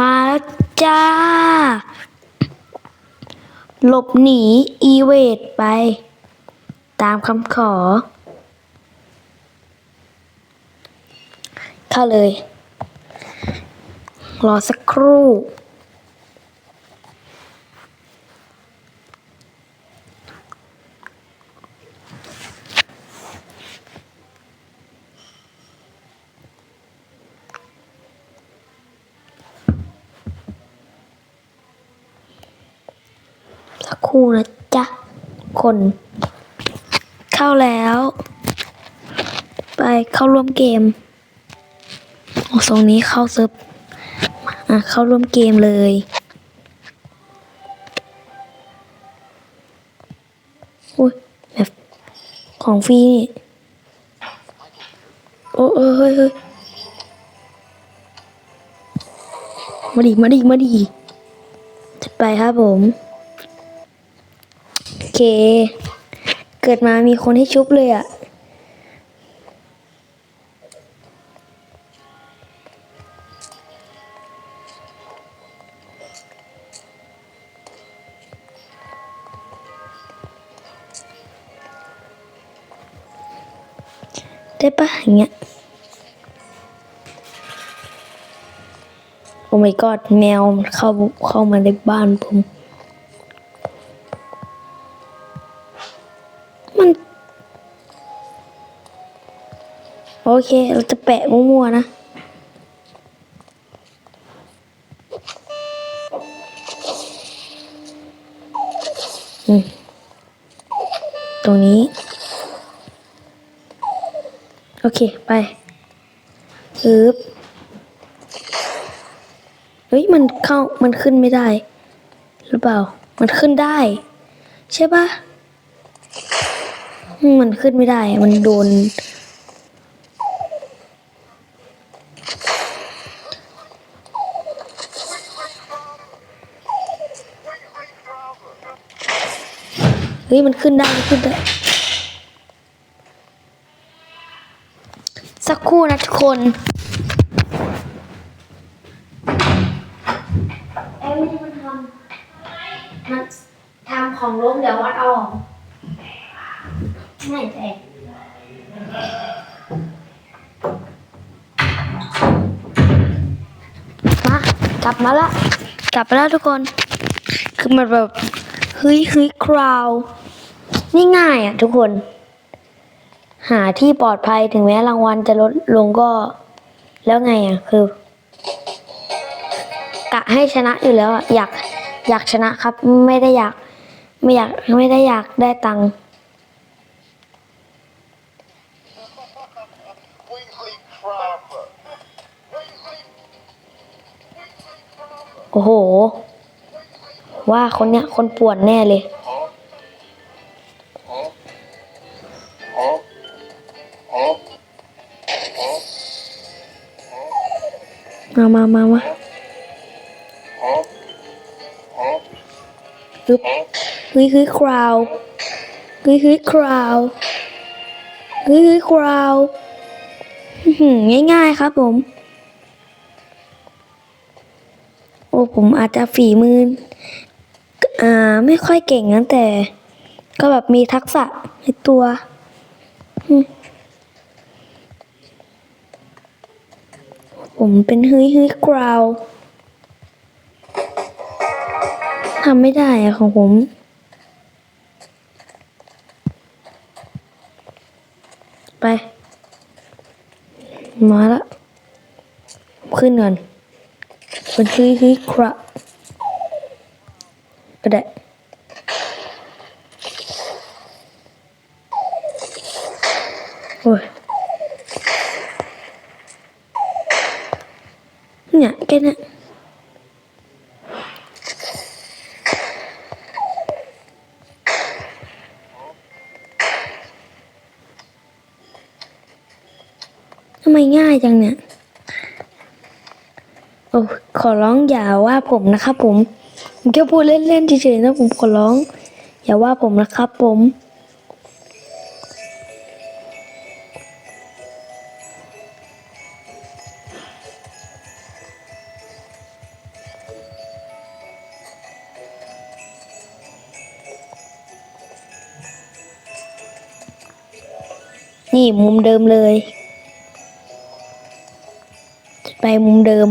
มาจ้า หลบหนีอีเวดไป ตามคำขอ เข้าเลย รอสักครู่ คู่นะจ๊ะ คน เข้าแล้ว ไปเข้าร่วมเกมโอ้ทรงนี้เข้าเซิร์ฟอะเข้าร่วมเกมเลยอุ้ยแบบของฟรีนี่โอ้เฮ้ยเฮ้ยมาดิ มาดิ มาดิจะไปครับผม เค เกิดมามีคนให้ชุบเลยอะ่ะ ได้ปะอย่างเงี้ย โอ้ my god แมวเข้าเข้ามาในบ้านผม เค เราจะแปะมั่วๆนะตรงนี้ โอเค ไปอึบเฮ้ย มันเข้า มันขึ้นไม่ได้ หรือเปล่า มันขึ้นได้ ใช่ปะมันขึ้นไม่ได้ มันโดน ฮ้ยมันขึ้นได้มันขึ้นได้ สักครู่นะทุกคนเอ้ไม่ได้มันทำมันทำของล้มเดี๋ยววัดเอาออกไม่แตกมากลับมาละ กลับมาแล้วทุกคน คือมันแบบ เฮ้ยเฮ้ยคราว นี่ง่ายอะทุกคน หาที่ปลอดภัยถึงแม้รางวัลจะลดลงก็ แล้วไงอะคือ กะให้ชนะอยู่แล้วอะอยากอยากชนะครับ ไม่ได้อยาก ไม่อยากไม่ได้อยากได้ตังค์โอ้โห ว่าคนเนี้ยคนป่วนแน่เลย มามามามาปึ๊บเฮ้ยเฮ้ยคราวเฮ้ยเฮ้ยคราวเฮ้ยเฮ้ยคราวง่ายๆครับผม โอ้ผมอาจจะฝีมืออ่าไม่ค่อยเก่งนะแต่ ก็แบบมีทักษะในตัวอืม ผมเป็นเฮ้ยเฮ้ยคราวทำไม่ได้อะของผมไป มาละขึ้นก่อนเป็นเฮ้ยเฮ้ยคราก็ได้ โอ้ย เนี่ยแค่เนี้ยทำไมง่ายจังเนี่ย โอ้ ขอร้องอย่าว่าผมนะครับผม ผมแค่พูดเล่นๆเฉยๆนะผมขอร้อง อย่าว่าผมนะครับผม นี่มุมเดิมเลย ไปมุมเดิม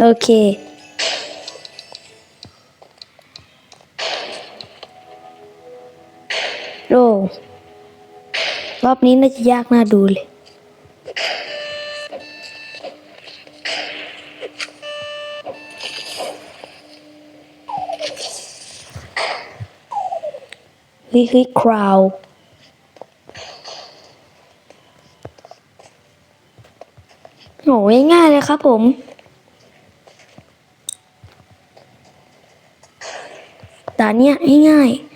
โอเคโอ้รอบนี้น่าจะยากน่าดูเลย เฮ้ยเฮ้ยคราวโหง่ายเลยครับผมด่านเนี้ยง่ายๆ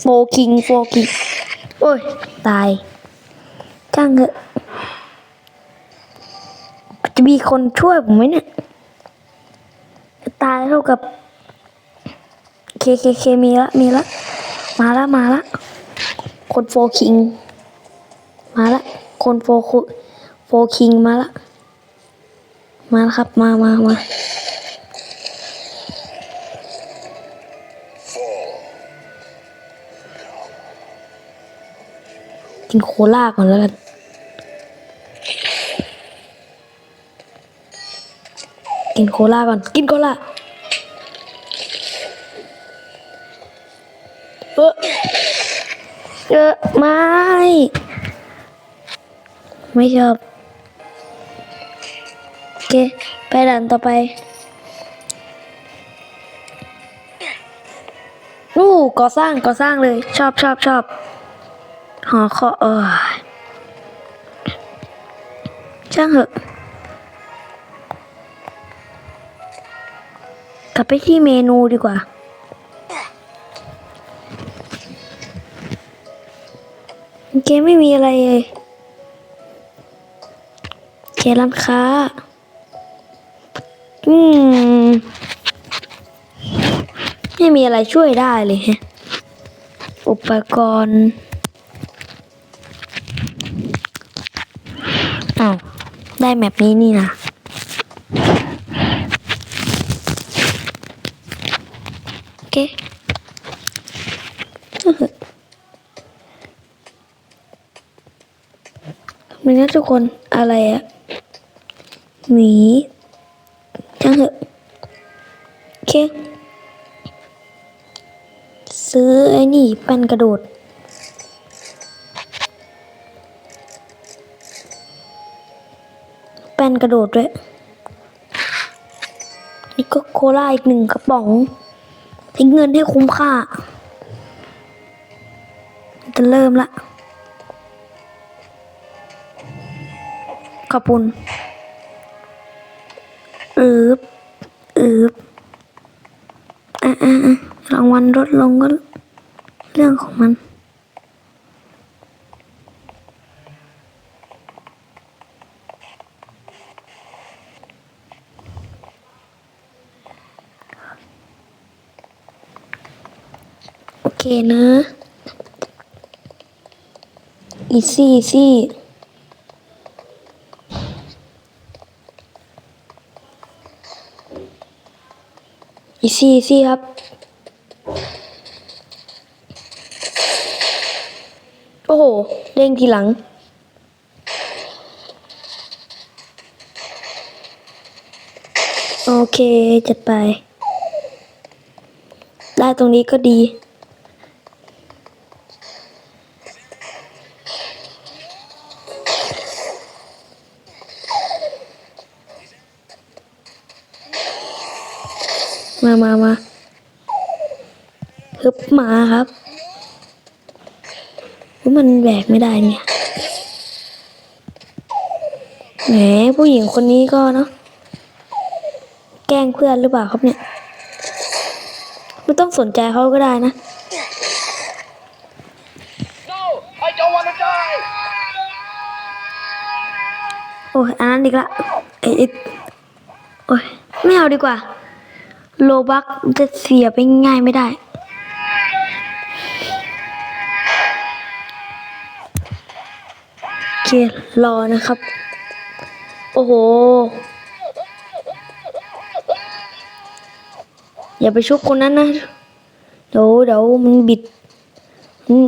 โฟคิงโฟคิงโอ้ย ตายจ้างเถอะจะมีคนช่วยผมไหมเนี่ย ตายเท่ากับ เคเคเคมีละมีละ มาละมาละ คนโฟคิง มาละ คนโฟคุโฟคิงมาละ มาละครับ มามามา กินโคลาก่อนแล้วกันกินโคลาก่อน กินโคลาเออเออไม่ ไม่ชอบ โอเค ไปด่านต่อไปนู่ก่อสร้างก่อสร้างเลย ชอบชอบชอบ หอคอเออช่างเหอะ กลับไปที่เมนูดีกว่า เกมไม่มีอะไรเลยเกมร้านค้า อืม ไม่มีอะไรช่วยได้เลยฮะอุปกรณ์ แมปนี้นี่นะโอเคมีนะทุกคนอะไรอะหมีจังเหอะโอเค ซื้อไอ้นี่แป้นกระโดด ป้นกระโดดด้วย นี่ก็โคลาอีกหนึ่งกระป๋อง ทิ้งเงินให้คุ้มค่า จะเริ่มละขอบคุณอืบอืบอะอะอะรางวัลลดลงก็เรื่องของมัน เคนะอีซี่อีซี่อีซี่อีซี่ครับ โอ้โห เด้งทีหลังโอเคจัดไป ได้ตรงนี้ก็ดี มามามาฮึบมาครับมันแบกไม่ได้เนี่ยแหมผู้หญิงคนนี้ก็เนาะแกล้งเพื่อนหรือเปล่าครับเนี่ยไม่ต้องสนใจเขาก็ได้นะโอ้ยอันนั้นอีกละไอ้ไอ้โอ้ยไม่เอาดีกว่า โลบักจะเสียไปง่ายไม่ได้ โอเค รอนะครับ โอ้โห อย่าไปชุบคนนั้นนะ เดี๋ยวเดี๋ยวมันบิด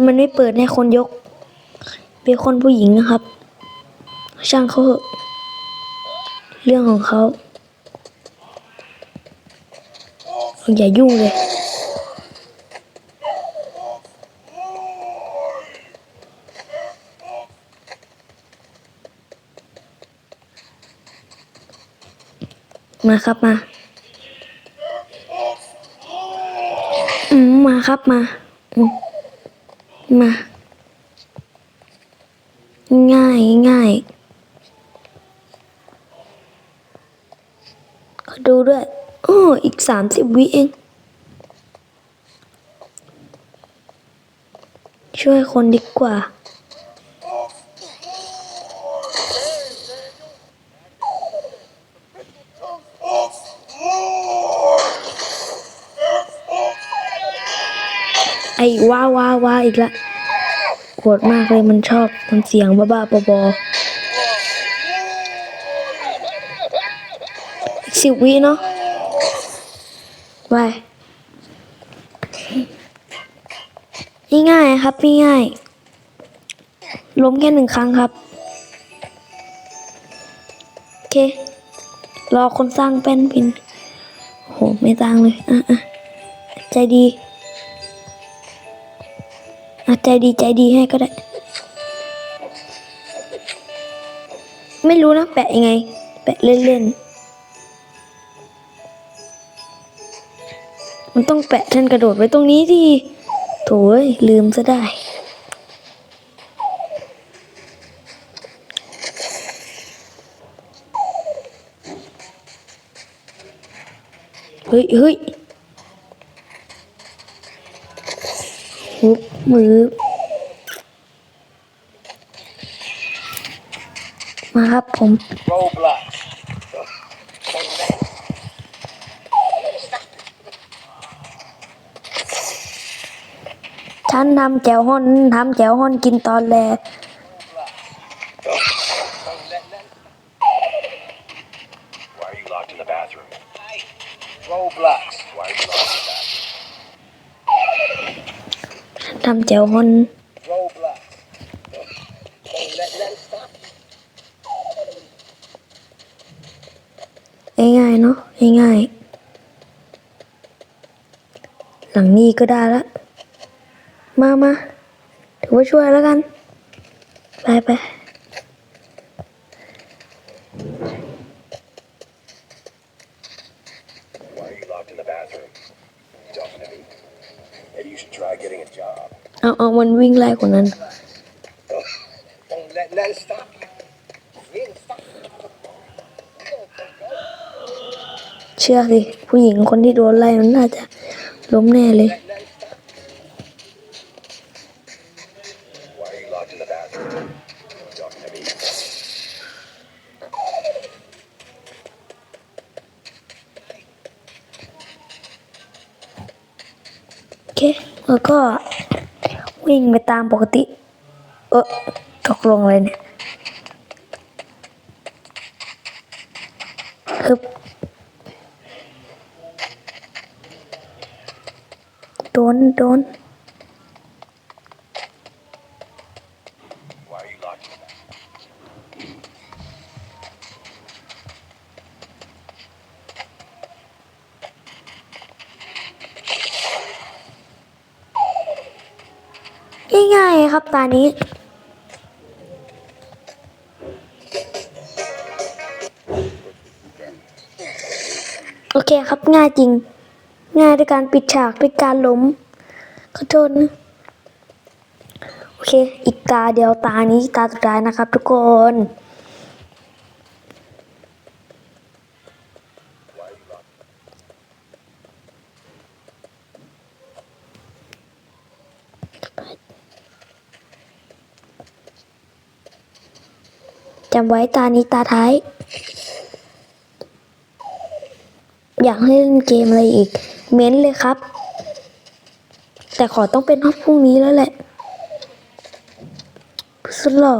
มันไม่เปิดให้คนยก เป็นคนผู้หญิงนะครับ ช่างเขาเถอะเรื่องของเขา อย่ายุ่งเลยมาครับมา อืมมาครับมา มา ง่ายง่ายขอดูด้วย โอ้อีกสามสิบวิเอง ช่วยคนดีกว่า ไอ้ว้าว้าว้าอีกละโกรธมากเลยมันชอบทำเสียงบ้าๆบอๆอีกสิบวิเนาะ ไปง่ายๆครับง่ายๆล้มแค่หนึ่งครั้งครับ โอเค รอคนสร้างแป้นพิน โห ไม่ตั้งเลยอะอะใจดีอะใจดีใจดีให้ก็ได้ ไม่รู้นะ แปะยังไง แปะเล่นๆ มันต้องแปะท่านกระโดดไว้ตรงนี้ดิโถ่เอ้ยลืมซะได้ เฮ้ยเฮ้ยหุบมือ มาครับผม Roblox. ฉันทำแจวฮอนทำแจวฮอนกินตอนแล Why are you locked in the bathroom? Roblox. Why are you locked in the bathroom? ทำแจวฮอน Roblox. Don't let, let it stop. ง่ายๆเนาะง่ายๆหลังนี้ก็ได้ละ มามาถือว่าช่วยแล้วกัน ไปไปเอาเอามันวิ่งไล่คนนั้น เชื่อสิผู้หญิงคนที่โดนไล่มันน่าจะล้มแน่เลย แล้วก็วิ่งไปตามปกติ เออตกลงเลยเนี่ยฮึบโดนโดน ตานี้โอเคครับง่ายจริง ง่ายด้วยการปิดฉากด้วยการล้มขอโทษนะโอเค อีกตาเดียวตานี้ตาสุดท้ายนะครับทุกคน จำไว้ตานี้ตาท้าย อยากให้เล่นเกมอะไรอีก เม้นเลยครับ แต่ขอต้องเป็นพรุ่งนี้แล้วแหละสุดหล่อ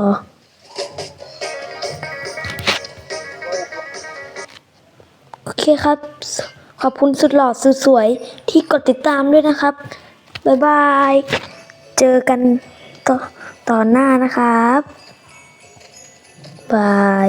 โอเคครับ ขอบคุณสุดหล่อสุดสวยที่กดติดตามด้วยนะครับ บ๊ายบาย เจอกันต่อต่อหน้านะครับ บาย